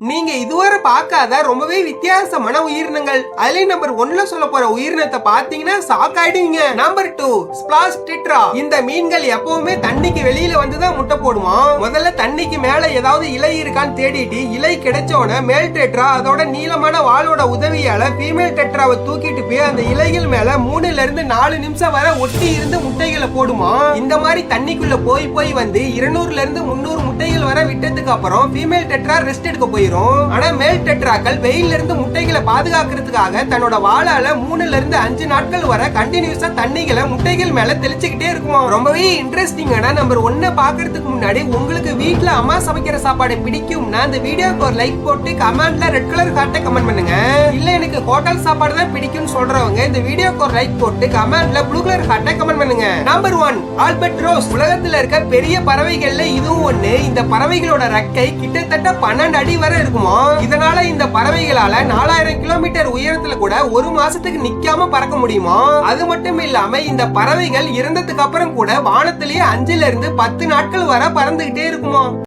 நீங்க இதுவரை பார்க்காத ரொம்பவே வித்தியாசமான உயிரினங்கள். அதுல நம்பர் ஒன்ல சொல்ல போற உயிரினத்தை பாத்தீங்கன்னா சாக்காயிடுவீங்க. நம்பர் டூ ஸ்பிளாஸ் டிட்ரா இந்த மீன்கள் எப்பவுமே தண்ணிக்கு வெளியில வந்துதான் முட்டை போடுமா முதல்ல தண்ணிக்கு மேல ஏதாவது இலை இருக்கான்னு தேடிட்டு இலை கிடைச்ச உடனே மேல் டெட்ரா அதோட நீளமான வாளோட உதவியால ஃபீமேல் டெட்ராவை தூக்கிட்டு போய் அந்த இலைகள் மேல மூணுல இருந்து நாலு நிமிஷம் வரை ஒட்டி இருந்து முட்டைகளை போடுமா இந்த மாதிரி தண்ணிக்குள்ள போய் போய் வந்து இருநூறுல இருந்து முந்நூறு முட்டைகள் வர விட்டதுக்கு அப்புறம் ஃபீமேல் டெட்ரா ரெஸ்ட் எடுக்க போயிரும் ஆனா மேல் டெட்ராக்கள் வெயில்ல இருந்து முட்டைகளை பாதுகாக்கிறதுக்காக தன்னோட வாழால மூணுல இருந்து அஞ்சு நாட்கள் வர கண்டினியூஸா தண்ணிகளை முட்டைகள் மேல தெளிச்சுக்கிட்டே இருக்குமா? ரொம்பவே இன்ட்ரெஸ்டிங்கான நம்பர் ஒன்ன பாக்குறதுக்கு முன்னாடி உங்களுக்கு வீட்டுல அம்மா சமைக்கிற சாப்பாடு பிடிக்கும்னா அந்த வீடியோக்கு ஒரு லைக் போட்டு கமெண்ட்ல ரெட் கலர் ஹார்ட்டை கமெண்ட் பண்ணுங்க. இல்ல உங்களுக்கு ஹோட்டல் சாப்பாடு தான் பிடிக்கும்னு சொல்றவங்க இந்த வீடியோக்கு ஒரு லைக் போட்டு கமெண்ட்ல ப்ளூ கலர் ஹார்ட்டை கமெண்ட் பண்ணுங்க. நம்பர் ஒன் ஆல்பர்ட் ரோஸ் உலகத்துல இருக்க பெரிய பறவைகள்ல இதுவும் ஒண்ணு. இந்த பறவைகளோட ரெக்கை கிட்டத்தட்ட பன்னெண்டு அடி வரை இருக்குமா? இதனால இந்த பறவைகளால நாலாயிரம் கிலோமீட்டர் உயரத்துல கூட ஒரு மாசத்துக்கு நிக்காம பறக்க முடியுமா? அது மட்டும் இல்லாம இந்த பறவைகள் இறந்ததுக்கு அப்புறம் கூட வானத்திலேயே அஞ்சுல இருந்து பத்து நாட்கள் வரை பறந்துகிட்டே இருக்குமா?